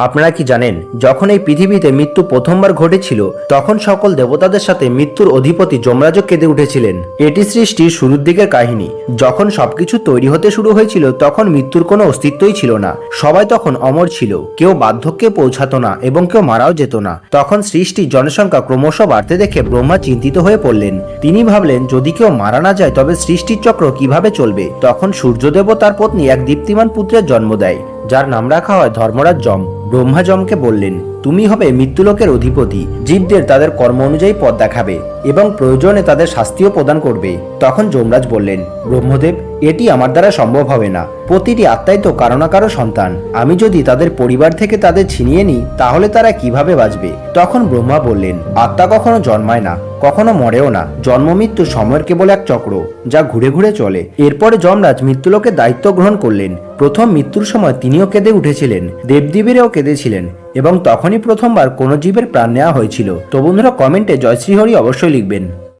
আপনারা কি জানেন, যখন এই পৃথিবীতে মৃত্যু প্রথমবার ঘটেছিল, তখন সকল দেবতাদের সাথে মৃত্যুর অধিপতি যমরাজও কেঁদে উঠেছিলেন। এটি সৃষ্টির শুরুর দিকের কাহিনী। যখন সবকিছু তৈরি হতে শুরু হয়েছিল, তখন মৃত্যুর কোনো অস্তিত্বই ছিল না। সবাই তখন অমর ছিল। কেউ বার্ধক্যে পৌঁছাতো না এবং কেউ মারাও যেত না। তখন সৃষ্টির জনসংখ্যা ক্রমশ বাড়তে দেখে ব্রহ্মা চিন্তিত হয়ে পড়লেন। তিনি ভাবলেন, যদি কেউ মারা না যায়, তবে সৃষ্টির চক্র কীভাবে চলবে? তখন সূর্যদেব তার পত্নী এক দীপ্তিমান পুত্রের জন্ম দেয়। যার নাম রাখা হয় ধর্মরাজ যম। ব্রহ্মা যমকে বললেন, তুমি হবে মৃত্যুলোকের অধিপতি। জীবদের তাদের কর্ম অনুযায়ী পদ দেখাবে। এবং প্রয়োজনে তাদের শাস্তিও প্রদান করবে। তখন যমরাজ বললেন, ব্রহ্মদেব, এটি আমার দ্বারা সম্ভব হবে না। প্রতিটি আত্মাই তো কারও না কারও সন্তান। আমি যদি তাদের পরিবার থেকে তাদের ছিনিয়ে নিই, তাহলে তারা কীভাবে বাঁচবে? তখন ব্রহ্মা বললেন, আত্মা কখনো জন্মায় না, কখনো মরেও না। জন্ম মৃত্যু সময়ের কেবল এক চক্র, যা ঘুরে ঘুরে চলে। এরপরে যমরাজ মৃত্যুলোকের দায়িত্ব গ্রহণ করলেন। প্রথম মৃত্যুর সময় তিনিও কেঁদে উঠেছিলেন, দেবদেবীরাও কেঁদেছিলেন। এবং তখনই প্রথমবার কোনো জীবের প্রাণ নেওয়া হয়েছিল। তো বন্ধুরা কমেন্টে জয় শ্রীহরি অবশ্যই লিখবেন।